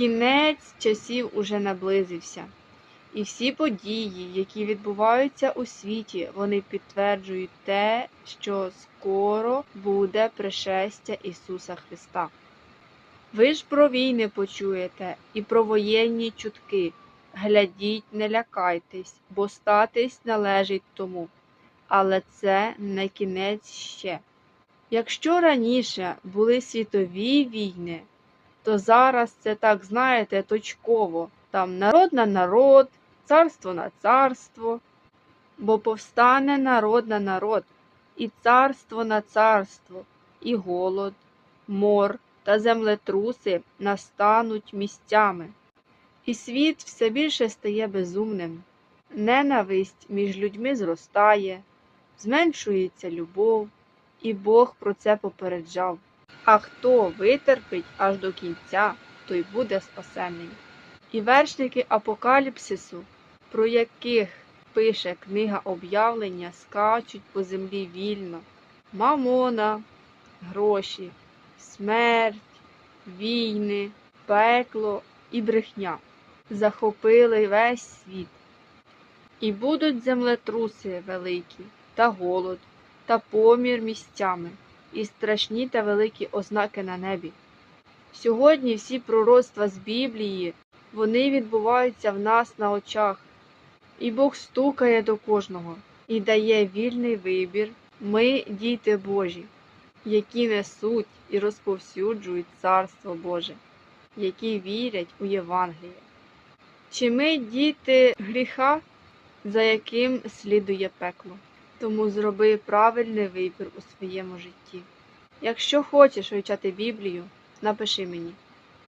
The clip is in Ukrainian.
Кінець часів уже наблизився, і всі події, які відбуваються у світі, вони підтверджують те, що скоро буде пришестя Ісуса Христа. Ви ж про війни почуєте і про воєнні чутки. Глядіть, не лякайтесь, бо статись належить тому. Але це не кінець ще. Якщо раніше були світові війни, то зараз це так, знаєте, точково. Там народ на народ, царство на царство, бо повстане народ на народ, і царство на царство, і голод, мор та землетруси настануть місцями. І світ все більше стає безумним. Ненависть між людьми зростає, зменшується любов, і Бог про це попереджав. А хто витерпить аж до кінця, той буде спасений. І вершники апокаліпсису, про яких пише книга об'явлення, скачуть по землі вільно. Мамона, гроші, смерть, війни, пекло і брехня захопили весь світ. І будуть землетруси великі, та голод, та помір місцями, і страшні та великі ознаки на небі. Сьогодні всі пророцтва з Біблії, вони відбуваються в нас на очах, і Бог стукає до кожного і дає вільний вибір. Ми діти Божі, які несуть і розповсюджують Царство Боже, які вірять у Євангеліє. Чи ми діти гріха, за яким слідує пекло? Тому зроби правильний вибір у своєму житті. Якщо хочеш вивчати Біблію, напиши мені.